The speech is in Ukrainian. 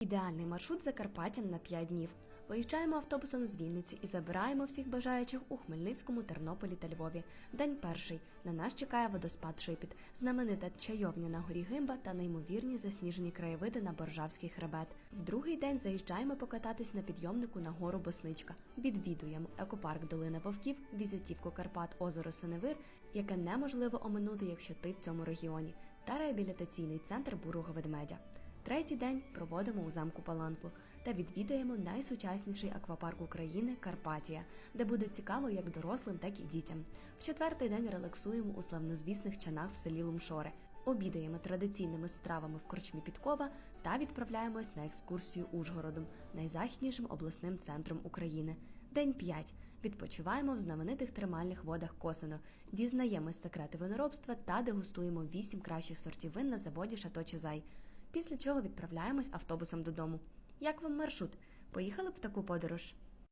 Ідеальний маршрут Закарпаттям на 5 днів. Виїжджаємо автобусом з Вінниці і забираємо всіх бажаючих у Хмельницькому, Тернополі та Львові. День перший. На нас чекає водоспад Шипіт, знаменита чайовня на горі Гимба та неймовірні засніжені краєвиди на Боржавський хребет. В другий день заїжджаємо покататись на підйомнику на гору Босничка. Відвідуємо екопарк Долина Вовків, візитівку Карпат, озеро Синевир, яке неможливо оминути, якщо ти в цьому регіоні, та реабілітаційний центр бурого ведмедя. Третій день проводимо у замку Паланфу та відвідаємо найсучасніший аквапарк України Карпатія, де буде цікаво як дорослим, так і дітям. В четвертий день релаксуємо у славнозвісних чанах в селі Лумшоре. Обідаємо традиційними стравами в корчмі Підкова та відправляємось на екскурсію Ужгородом, найзахіднішим обласним центром України. День 5. Відпочиваємо в знаменитих термальних водах Косино, дізнаємось секрети виноробства та дегустуємо 8 кращих сортів вин на заводі Шато Чизай. Після чого відправляємось автобусом додому. Як вам маршрут? Поїхали б в таку подорож?